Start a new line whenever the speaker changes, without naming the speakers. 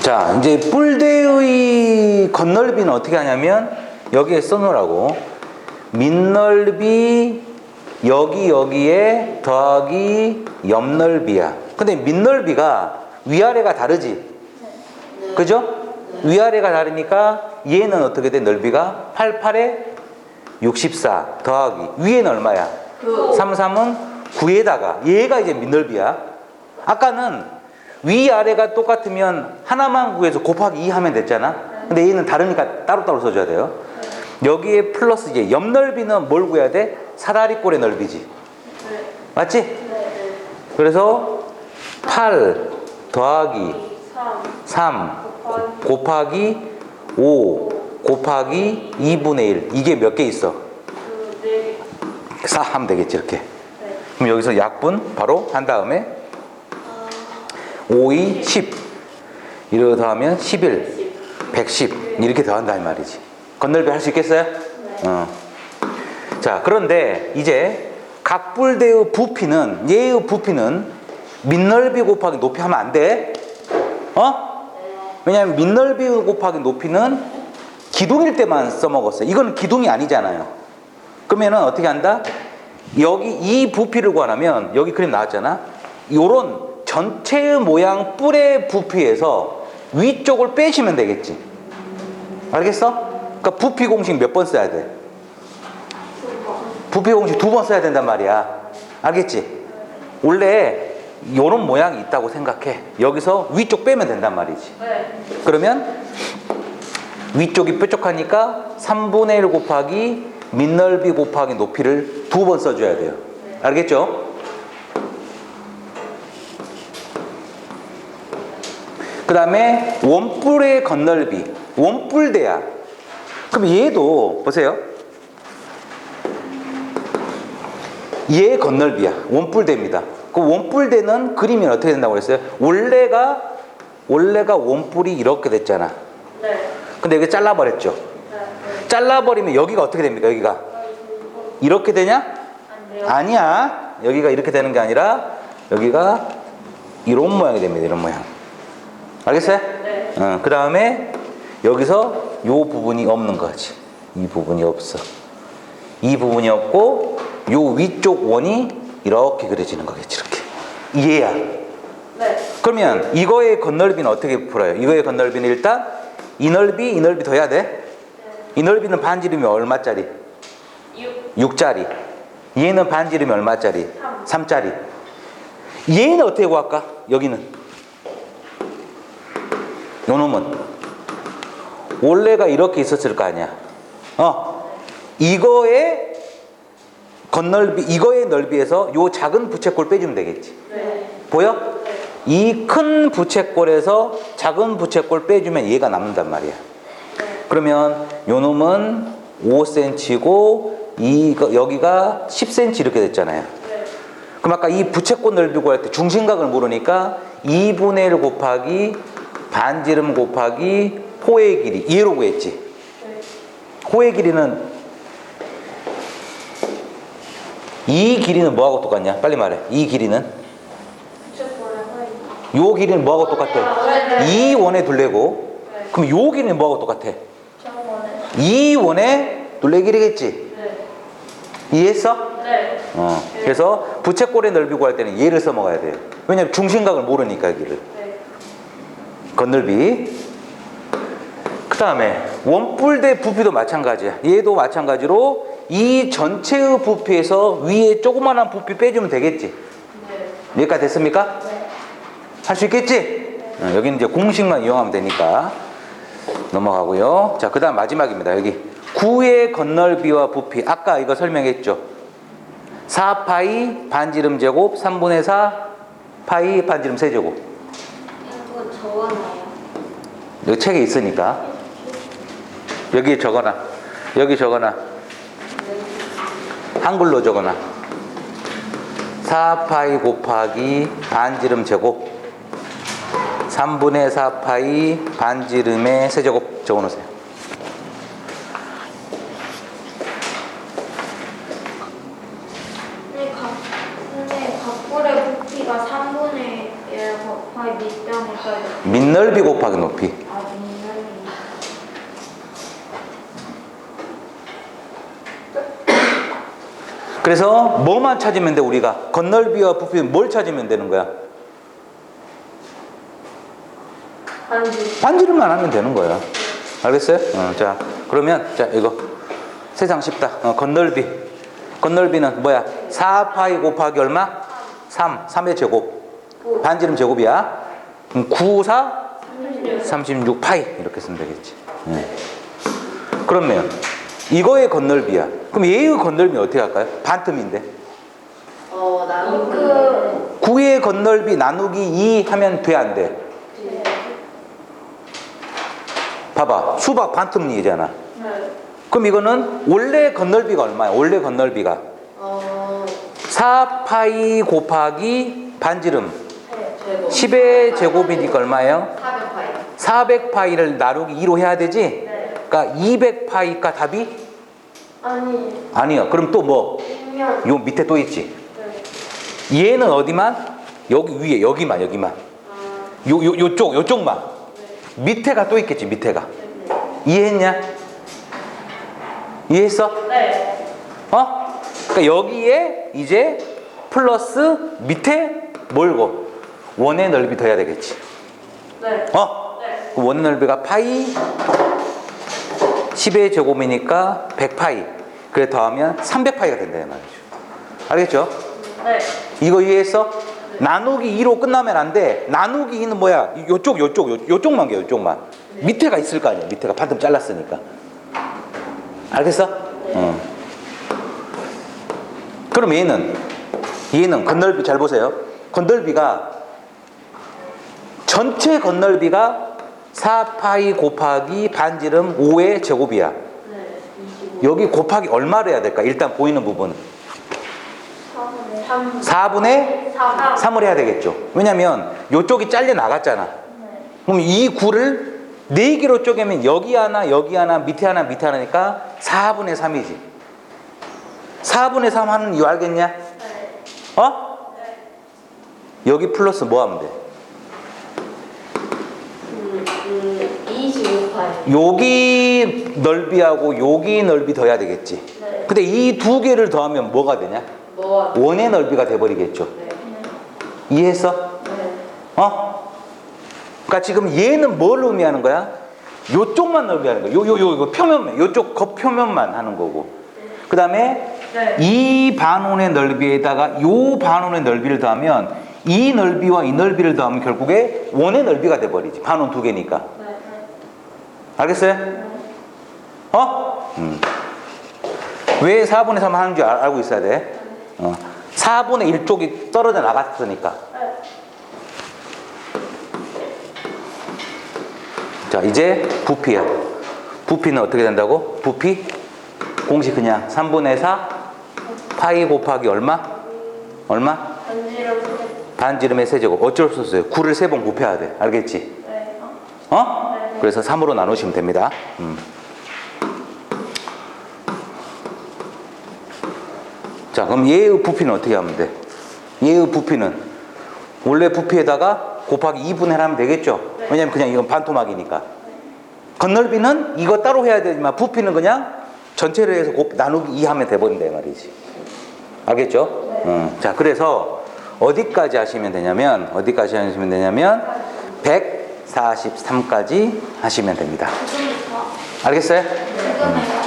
자, 이제 뿔대의 겉넓이는 어떻게 하냐면 여기에 써놓으라고 밑넓이 여기 여기에 더하기 옆넓이야. 근데 밑넓이가 위아래가 다르지. 그죠? 위아래가 다르니까 얘는 어떻게 돼? 넓이가 88에 64 더하기 위에는 얼마야? 33은 9에다가 얘가 이제 밑넓이야. 아까는 위아래가 똑같으면 하나만 구해서 곱하기 2 하면 됐잖아. 근데 얘는 다르니까 따로따로 써줘야 돼요. 여기에 플러스 이제 옆 넓이는 뭘 구해야 돼? 사다리꼴의 넓이지. 맞지? 그래서 8 더하기 3 곱하기 5 곱하기 2분의 1 이게 몇 개 있어? 4 하면 되겠지 이렇게 그럼 여기서 약분 바로 한 다음에 5, 2, 10 이러고 더하면 11 110 이렇게 더한다 이 말이지 건널비 할수 있겠어요? 어. 자 그런데 이제 각불대의 부피는 얘의 부피는 밑넓이 곱하기 높이 하면 안 돼. 어? 왜냐하면 밑넓이 곱하기 높이는 기둥일 때만 써먹었어요. 이거는 기둥이 아니잖아요. 그러면은 어떻게 한다? 여기 이 부피를 구하려면 여기 그림 나왔잖아. 요런 전체의 모양 뿔의 부피에서 위쪽을 빼시면 되겠지. 알겠어? 그러니까 부피 공식 몇 번 써야 돼? 부피 공식 두 번 써야 된단 말이야. 알겠지? 원래 요런 모양이 있다고 생각해. 여기서 위쪽 빼면 된단 말이지. 그러면 위쪽이 뾰족하니까 3분의 1 곱하기 밑넓이 곱하기 높이를 두 번 써줘야 돼요. 알겠죠? 그 다음에 원뿔의 겉넓이. 원뿔대야. 그럼 얘도 보세요. 얘 겉넓이야. 원뿔대입니다. 그 원뿔대는 그림이 어떻게 된다고 그랬어요? 원래가 원래가 원뿔이 이렇게 됐잖아. 근데 여기 잘라버렸죠. 잘라버리면 여기가 어떻게 됩니까? 여기가 이렇게 되냐? 아니야. 여기가 이렇게 되는 게 아니라 여기가 이런 모양이 됩니다. 이런 모양. 알겠어요? 어, 그 다음에 여기서 요 부분이 없는 거지. 이 부분이 없어. 이 부분이 없고 요 위쪽 원이 이렇게 그려지는 거겠지. 이렇게. 이해야. 그러면 이거의 겉넓이는 어떻게 풀어요? 이거의 겉넓이는 일단 이 넓이, 이 넓이 더해야 돼. 이 넓이는 반지름이 얼마짜리? 6짜리. 얘는 반지름이 얼마짜리? 3짜리. 얘는 어떻게 구할까? 여기는. 요 놈은. 원래가 이렇게 있었을 거 아니야. 어. 이거의 겉넓이, 이거의 넓이에서 요 작은 부채꼴 빼주면 되겠지. 보여? 이 큰 부채꼴에서 작은 부채꼴 빼주면 얘가 남는단 말이야. 그러면 요 놈은 5cm고 이 여기가 10cm 이렇게 됐잖아요. 그럼 아까 이 부채꼴 넓이 구할 때 중심각을 모르니까 2분의 1 곱하기 반지름 곱하기 호의 길이 이해로 구했지. 호의 길이는 이 길이는 뭐하고 똑같냐? 빨리 말해. 이 길이는 요 길이는 뭐하고 똑같아? 이 원의 둘레고 그럼 요 길이는 뭐하고 똑같아? 이 원의 둘레 길이겠지? 이해했어? 어. 그래서 부채꼴의 넓이 구할 때는 얘를 써먹어야 돼요. 왜냐면 중심각을 모르니까 여기를. 겉넓이. 그 다음에 원뿔대 부피도 마찬가지야. 얘도 마찬가지로 이 전체의 부피에서 위에 조그만한 부피 빼주면 되겠지? 여기까지 됐습니까? 할수 있겠지? 어, 여기는 이제 공식만 이용하면 되니까 넘어가고요. 자, 그 다음 마지막입니다. 여기 9의 겉넓이와 부피. 아까 이거 설명했죠. 4파이 반지름 제곱 3분의 4 파이 반지름 세제곱. 여기 책에 있으니까. 여기 적어놔. 여기 적어놔. 한글로 적어놔. 4파이 곱하기 반지름 제곱 3분의 4파이 반지름의 세제곱 적어놓으세요.
근데 각 근데 각불의 부피가 3분의 1 곱하기 밑변에서
밑넓이 곱하기 높이. 그래서 뭐만 찾으면 돼 우리가 건널비와 부피 뭘 찾으면 되는 거야?
반지
반지름만 하면 되는 거야. 알겠어요? 어, 자 그러면 자 이거 세상 쉽다. 어, 건널비 건널비는 뭐야? 4파이 곱하기 얼마? 3 3의 제곱 반지름 제곱이야. 그럼 9, 4 36 파이 이렇게 쓰면 되겠지. 예. 그러면 이거의 건널비야. 그럼 얘의 건널비 어떻게 할까요? 반틈인데.
어 나누기
9의 건널비 나누기 2 하면 돼, 안 돼? 봐봐. 수박 반틈이잖아.
네.
그럼 이거는 원래 건널비가 얼마야? 원래 건널비가.
어
4파이 곱하기 반지름.
제곱
10의 제곱이니까 얼마예요?
400파이
400파이를 나누기 2로 해야 되지?
네
그러니까 200파이가 답이?
아니
아니야. 그럼 또 뭐? 요 밑에 또 있지.
네.
얘는 어디만? 여기 위에, 여기만, 여기만.
아,
요, 요, 요쪽, 요쪽만. 밑에가 또 있겠지, 밑에가. 이해했냐? 이해했어?
네.
어? 그러니까 여기에 이제 플러스 밑에 뭘고? 원의 넓이 더해야 되겠지.
네.
어?
네.
그 원의 넓이가 파이 10의 제곱이니까 100파이. 그래 더하면 300파이가 된다 이 말이죠. 알겠죠?
네.
이거 이해했어? 나누기 2로 끝나면 안 돼. 나누기 2는 뭐야? 요쪽, 요쪽, 요, 요쪽만 게 요쪽만. 밑에가 있을 거 아니야. 밑에가 반틈 잘랐으니까. 알겠어? 어. 그럼 얘는, 얘는 건널비 잘 보세요. 건널비가 전체 건널비가 4파이 곱하기 반지름 5의 제곱이야.
네. 25.
여기 곱하기 얼마를 해야 될까? 일단 보이는 부분.
3.
4분의
3.
3을 해야 되겠죠. 왜냐면 요쪽이 잘려 나갔잖아. 그럼 이 구를 네 개로 쪼개면 여기 하나, 여기 하나, 밑에 하나, 밑에 하나니까 4분의 3이지. 4분의 3 하는 이유 알겠냐?
네.
어? 여기 플러스 뭐 하면 돼?
25파이.
여기 넓이하고 여기 넓이 더해야 되겠지.
네.
근데 이 두 개를 더하면 뭐가 되냐?
뭐?
원의 넓이가 돼버리겠죠.
네.
이해했어?
네.
어? 그러니까 지금 얘는 뭘 의미하는 거야? 요쪽만 넓이하는 거야. 요, 요, 요, 요 표면만, 요쪽 겉표면만 하는 거고. 그 다음에
네.
이 반원의 넓이에다가 요 반원의 넓이를 더하면 이 넓이와 이 넓이를 더하면 결국에 원의 넓이가 돼버리지. 반원 두 개니까. 알겠어요? 어? 음. 왜 4분의 3 하는 줄 알, 알고 있어야 돼? 어. 4분의 1쪽이 떨어져 나갔으니까.
네.
자, 이제 부피야. 부피는 어떻게 된다고? 부피? 공식 그냥 3분의 4 파이 곱하기 얼마? 얼마?
반지름
반지름의 세제곱. 어쩔 수 없어요. 9를 세 번 곱해야 돼. 알겠지?
네.
어?
네.
그래서 3으로 나누시면 됩니다. 음. 자, 그럼 얘의 부피는 어떻게 하면 돼? 얘의 부피는 원래 부피에다가 곱하기 2분의 1 하면 되겠죠? 왜냐면 그냥 이건 반토막이니까. 건널비는 이거 따로 해야 되지만 부피는 그냥 전체를 해서 곱, 나누기 2 하면 돼버린다 이 말이지. 알겠죠? 음. 자, 그래서 어디까지 하시면 되냐면 어디까지 하시면 되냐면 143까지 하시면 됩니다.
지금부터
알겠어요?
지금에요.